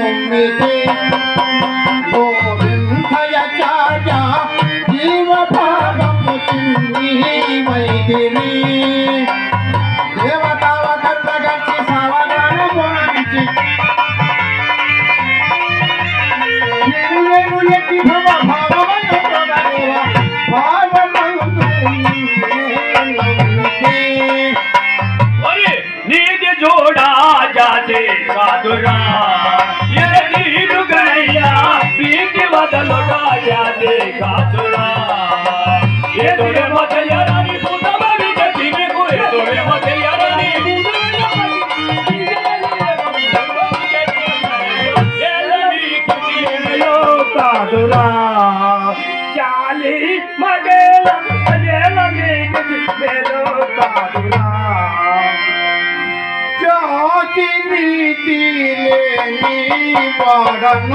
me, me. నీది జోడా జాతి కాదురా ఏ నీరు గణయ్యా పీకి వదలుడా జాతి కాదురా ఎదురే మొదలరని పుట్టబడి గతికు ఎదురే మొదలరని కాదురా చాలి మగేల మగేల నీకు మేలో তিনি দিলেনি বরণ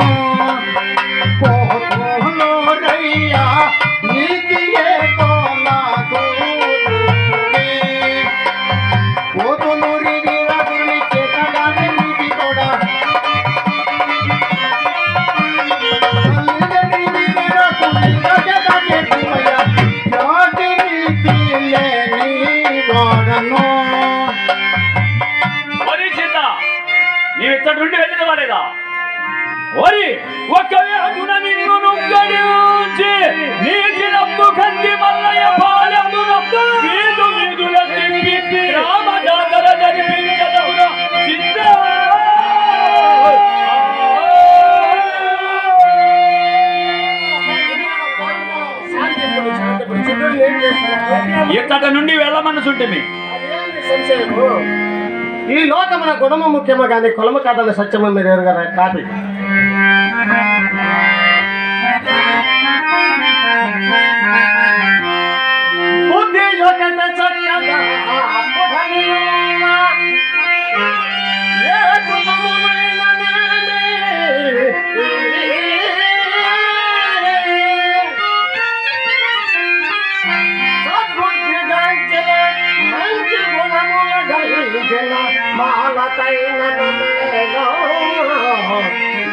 ఇచ్చటి నుండి వెళ్ళిన వాడేగా. ఒరి ఒకవే అదున నిన్ను నుగ్గడించి నీటి నమ్ము కంది మల్లయ్య పాలమున వీధు వీధుల తిరిగి రామ జాతర జరిపించదవురా సిద్ధ ఇచ్చటి నుండి వెళ్ళమనుసుంటే ఈ లోకమున గుణము ముఖ్యము కానీ కులము కాదని సత్యము మీరు ఎరుగరా కాపీ Thank you.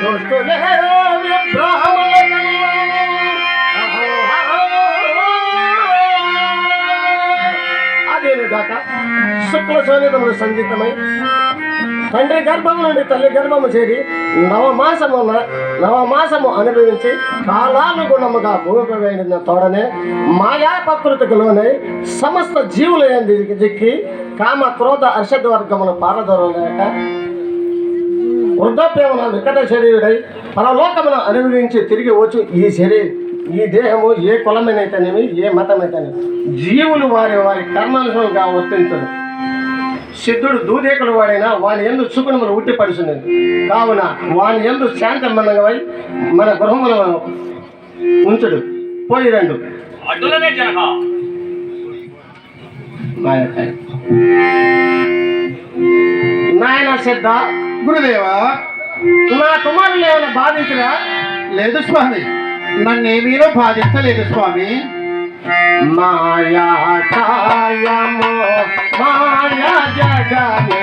దుష్టులే శుక్ల శోనితములు సంగీతమై తండ్రి గర్భము నుండి తల్లి గర్భము చేరి నవమాసము నవమాసము అనుభవించి కాలానుగుణముగా భూమిపై వేడిన తోడనే మాయా ప్రకృతికి లోనై సమస్త జీవుల దిక్కి కామ క్రోధ అర్షద్ వర్గమును పారదొరలేక వృద్ధాప్యమున వికట శరీరుడై పరలోకమును అనుభవించి తిరిగి వచ్చు ఈ శరీరం ఈ దేహము ఏ కులమైనైతేనేమి ఏ మతమైతేనేమి. జీవులు వారి వారి కర్మానుసంగా వర్తించదు సిద్ధుడు దూదేకుడు వాడైనా వాని ఎందు సుగుణములు ఉట్టిపడుచున్నది. కావున వాని ఎందు శాంతమనగవై మన గృహములను ఉంచుడు. పోయి రెండు. నాయన సిద్ధ గురుదేవా నా కుమారులు ఏమైనా బాధించరా? లేదు స్వామి. నన్నేమీనో బాధించలేదు స్వామి. మాయా కాయము మాయా జగమే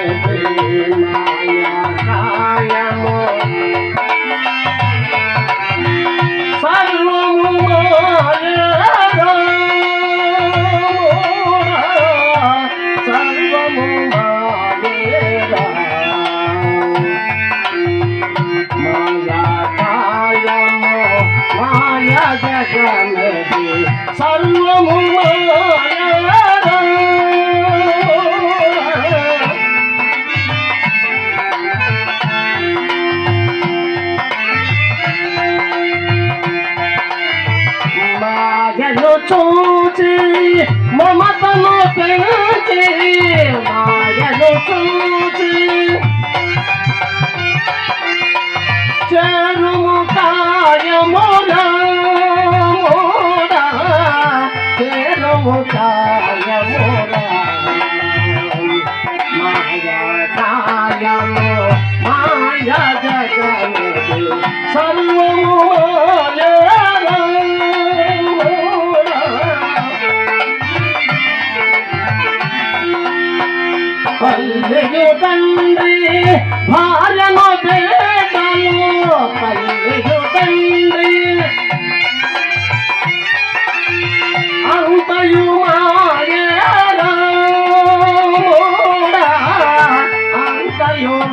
మాయా కాయము সর্বমঙ্গল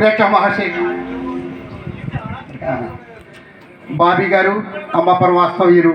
పేట మహాశయ బాబీ గారు అమ్మ పరమాస్తవీరు